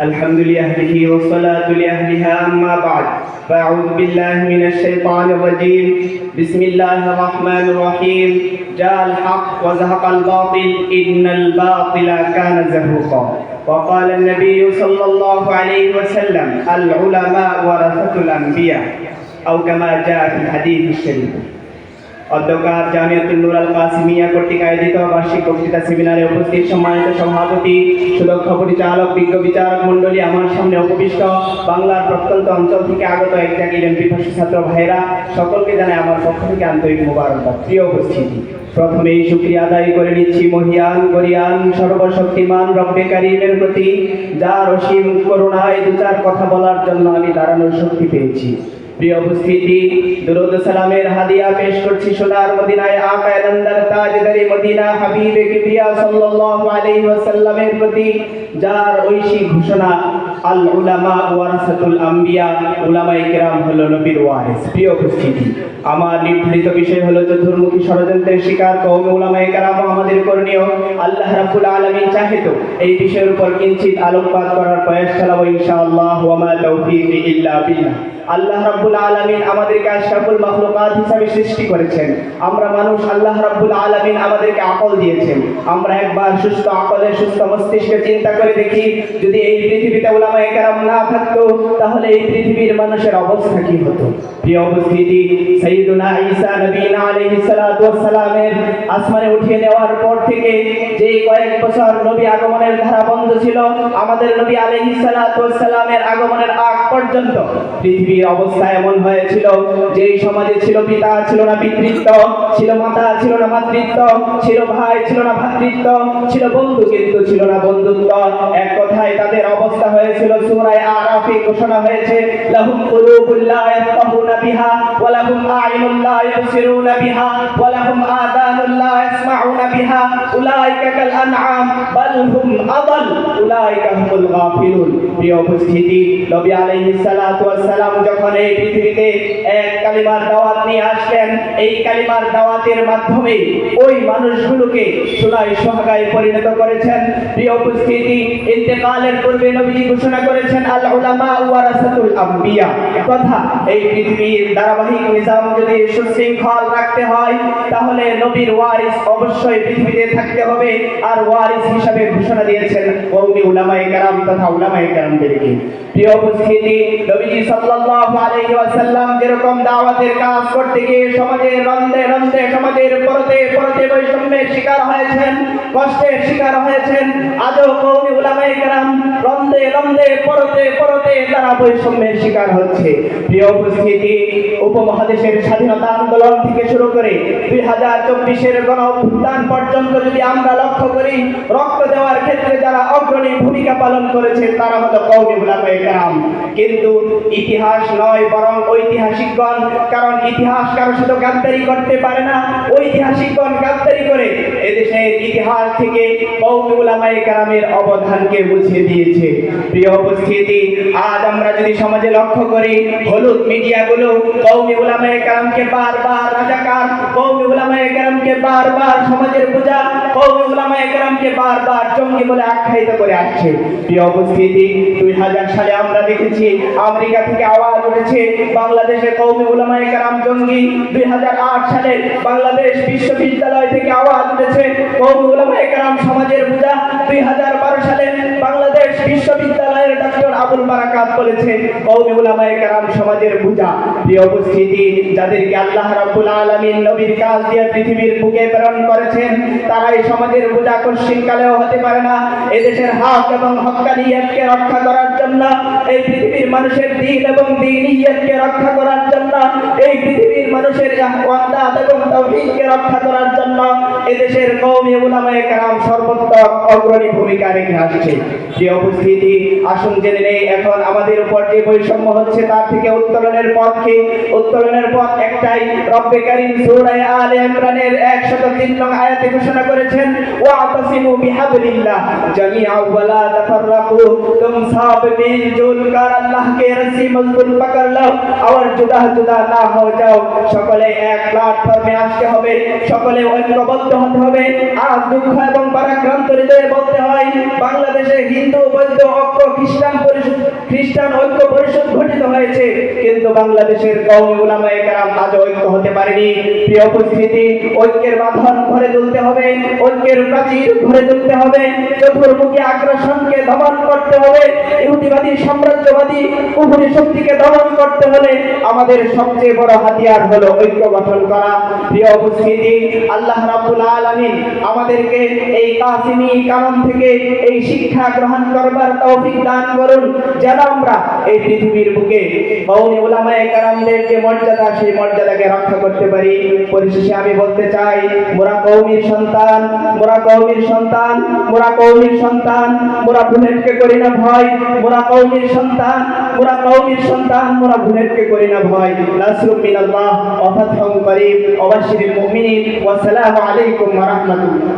الحمد لأهله والصلاة لأهلها أما بعد. فأعوذ بالله من الشيطان الرجيم. بسم الله الرحمن الرحيم. جاء الحق وزهق الباطل إن الباطل كان زهوقا. وقال النبي صلى الله عليه وسلم العلماء ورثة الأنبياء أو كما جاء في الحديث الشريف. অধ্যকার জামিয়াতুল নুর আল কাসিমিয়া কর্তৃক আয়োজিত বার্ষিক বক্তৃতা সেমিনারে উপস্থিত সম্মানিত সভাপতি, সুদক্ষ পরিচালক, বিজ্ঞ বিচারক মণ্ডলী আমার সামনে উপবিষ্ট বাংলার প্রত্যন্ত অঞ্চল থেকে আগত এক জাগির এমপি পাশে ছাত্র ভাইরা সকলকে জানাই আমার পক্ষ থেকে আন্তরিক মোবারকবাদ। প্রিয় উপস্থিতি, প্রথমেই শুক্রিয়া আদায় করে নিচ্ছি মহিয়ান, গরিয়ান, সর্বশক্তিমান, রব্বে কারিমের প্রতি, যার অসীম করুণায় দু চার কথা বলার জন্য আমি দাঁড়ানোর শক্তি পেয়েছি। প্রিয় উপস্থিতি দুরুদ সালামের হাদিয়া পেশ করছি সোনার মদিনায় আকায় নন্দর তাজদারি মদিনা হাবিবে কিবরিয়া সাল্লাল্লাহু আলাইহি ওয়াসাল্লামের প্রতি যার ঐশী ঘোষণা আল উলামা ওয়ারাসাতুল আম্বিয়া, উলামায়ে কেরাম হলো নবীর ওয়ারিস। প্রিয় উপস্থিতি, আমার নির্ধারিত বিষয় হলো চতুর্মুখী ষড়যন্ত্রের শিকার কওম উলামায়ে কেরাম আমাদের করণীয়। আল্লাহ রাব্বুল আলামিন চাহে তো এই বিষয়ের উপর কিঞ্চিত আলোকপাত করার প্রয়াস চালাবো ইনশাআল্লাহ, ওয়া মা তাওফীকি ইল্লা বিল্লাহ। আল্লাহ রাব্বুল আলামিন আমাদেরকে আশরাফুল মাখলুকাত হিসাবে সৃষ্টি করেছেন। আমরা মানুষ আল্লাহ রাব্বুল আলামিন আমাদেরকে আকল দিয়েছেন। আমরা একবার সুস্থ, আকলে সুস্থ মস্তিষ্কে চিন্তা করে দেখি, যদি এই পৃথিবীতে উলামায়ে কেরাম না থাকতো, তাহলে এই পৃথিবীর মানুষের অবস্থা কি হতো? প্রিয় উপস্থিতি, সাইয়্যিদুনা ঈসা নবীনা আলাইহিস সালাতু আসমানে উঠিয়ে নেওয়ার পর থেকে যে কয়েক বছর নবী আগমনের ধারা বন্ধ ছিল, আমাদের নবী আলাইহিস সালাতু আগমনের আগ পর্যন্ত পৃথিবীর অবস্থা এমন হয়েছিল যে সমাজে ছিল পিতা, ছিল না পিতৃত্ব, ছিল মাতা, ছিল না মাতৃত্ব, ছিল ভাই, ছিল না ভ্রাতৃত্ব ছিল বন্ধু, কিন্তু ছিল না বন্ধুত্ব। এক কথায় তাদের অবস্থা হয়েছিল সূরায়ে আরাফে ঘোষণা হয়েছে, লাহুম কুলুবুল লা ইয়াফকাহুনা বিহা, ওয়া লাহুম আ'ইনুন লা ইবসিরুনা বিহা, ওয়া লাহুম আযানুন লা ইয়াসমাউনা বিহা, উলাইকা কাল আনআম, বাল হুম আদাল, উলাইকা হুমুল গাফিলুন। প্রিয় উপস্থিতি, নবী আলাইহিস সালাতু ওয়াস সালাম যখন এই পৃথিবীতে এক কালিমার দাওয়াত নিয়ে আসলেন, এই কালিমার দাওয়াতের মাধ্যমে ওই মানুষগুলোকে সুলাই সোহাগায় পরিণত করেছেন। প্রিয় উপস্থিতি, ইন্তেকালের পূর্বে নবীজি ঘোষণা করেছেন আল ওয়ারাসাতুল আম্বিয়া। কথা এই পৃথিবীর ধারাবাহিক নিজাম যদি সুশৃঙ্খল রাখতে হয়, তাহলে নবীর ওয়ারিস অবশ্যই পৃথিবীতে থাকতে হবে আর ওয়ারিস হিসাবে ঘোষণা দিয়েছেন কেরাম তথা প্রিয় উপস্থিতি, নবীজি সাল্লাল্লাহু আলাইহি ওয়াসাল্লাম যেরকম দাওয়াতের কাজ করতে গিয়ে রন্ধে রন্ধে, সমাজের পরতে পরতে বৈষম্যের শিকার হয়েছেন, কষ্টের শিকার হয়েছেন, আজও কওমি উলামায়ে কেরাম রন্ধে রন্ধে পরতে পরতে তারা বৈষম্যের শিকার হচ্ছে। প্রিয় উপস্থিতি, উপমহাদেশের স্বাধীনতা আন্দোলন থেকে শুরু করে দুই হাজার চব্বিশের পর্যন্ত যদি আমরা লক্ষ্য করি, রক্ত দেওয়ার ক্ষেত্রে যারা অগ্রণী ভূমিকা পালন করেছে, তারা হলো কিন্তু ইতিহাস নয়, বরং ঐতিহাসিকগণ, কারণ ইতিহাস গাদ্দারি করতে পারে না। ঐতিহাসিকগণ গাদ্দারি করে এদেশের ইতিহাস থেকে অবদানকে বুঝিয়ে দিয়েছে। প্রিয় উপস্থিতি, আজ আমরা যদি সমাজে লক্ষ্য করি, হলুদ মিডিয়াগুলো উলামায়ে কেরামকে বারবার রাজাকার উলামায়ে কেরামকে বারবার সমাজের পূজা উলামায়ে কেরামকে বারবার জঙ্গি বলে আখ্যায়িত করে আসছে। প্রিয় উপস্থিতি, দুই হাজার সালে আমরা দেখেছি, আমেরিকা থেকে আওয়াজ উঠেছে, বাংলাদেশে উলামায়ে কেরাম জঙ্গি। দুই হাজার আট সালে বাংলাদেশ বিশ্ববিদ্যালয় থেকে আওয়াজ উঠেছে, কওমি উলামায়ে কেরাম সমাজের পূজা। দুই হাজার বারো সালে বাংলাদেশ বিশ্ববিদ্যালয়ের ডক্টর আবুল বারাকাত বলেছে কওমি উলামায়ে কেরাম সমাজের পূজা, প্রিয় উপস্থিতি, যাদেরকে আল্লাহ রাব্বুল আলামিন নবীর কাজ দিয়ে পৃথিবীর বুকে প্রেরণ করেছেন তারা এই সমাজের পূজা কশিন কালেও হতে পারে না। এদেশের হক এবং হক্কানিয়তকে রক্ষা করার জন্য, এই পৃথিবীর মানুষের দিন এবং দিনিয়তকে রক্ষা করার জন্য, এই পৃথিবীর মানুষের ওয়াদাত এবং তাওহীদকে রক্ষা করার জন্য এদেশের কওমি উলামায়ে কেরাম সর্বত্র অগ্রণী ভূমিকা রেখে আসছে। যে উপস্থিতি আসুন জেনে নেই, এখন আমাদের উপর যে বৈষম্য হচ্ছে তার থেকে উত্তরণের পথকে উত্তরণের পথ একটাই, রব্বে কারীম সূরা আলে ইমরানের 103 নং আয়াতে ঘোষণা করেছেন, ওয়াতাসিমু বিহাবলিল্লাহ জামিআ ওয়ালা তাফাররাকু। তুম সব মিলজুল কর আল্লাহকে রসি মজবুত পকড় লো আর জুদা জুদা না হয়ে যাও। সকলে এক প্ল্যাটফর্মে আসতে হবে, সকলে ঐক্যবদ্ধ হতে হবে। আজ দুঃখ এবং পরাক্রান্ত হৃদয়ে বলতে হয়, বাংলাদেশে হিন্দু ঐক্য খ্রিস্টান পরিষদ খ্রিস্টান ঐক্য পরিষদ গঠিত হয়েছে। কিন্তু বাংলাদেশের কওমি উলামায়ে কেরাম আজ ঐক্য হতে পারেনি। প্রিয় উপস্থিতি, ঐক্যের বাঁধন ঘরে তুলতে হবে, ঐক্যের প্রাচীর ঘরে তুলতে হবে, চতুর্মুখী আগ্রাসনকে দমন করতে হবে, ইহুদিবাদী, সাম্রাজ্যবাদী, কুহুরি শক্তিকে দমন করতে হলে আমাদের সবচেয়ে বড় হাতিয়ার হলো ঐক্য গঠন করা। প্রিয় উপস্থিতি, আল্লাহ রাব্বুল আলামিন আমাদেরকে এই কাসিমি কালাম থেকে এই শিক্ষা গ্রহণ করবার তৌফিক দান করুন। যেন আমরা এই পৃথিবীর বুকে কওমি উলামায়ে কেরামদের যে মর্যাদা, সেই মর্যাদাকে রক্ষা করতে পারি। পরিশেষে আমি বলতে চাই, মোরা কৌমির সন্তান, মোরা কৌমির সন্তান, মোরা কৌমির সন্তান, মোরা বুলেটকে করি না ভয়, মোরা কৌমির সন্তান, মোরা কৌমির সন্তান, মোরা বুলেটকে করি না ভয়। নাসরুম মিনাল্লাহ ওয়া ফাতহুম করিম ওয়া মুমিনিন ওয়া সালামু আলাইকুম ওয়া রাহমাতুল্লাহ।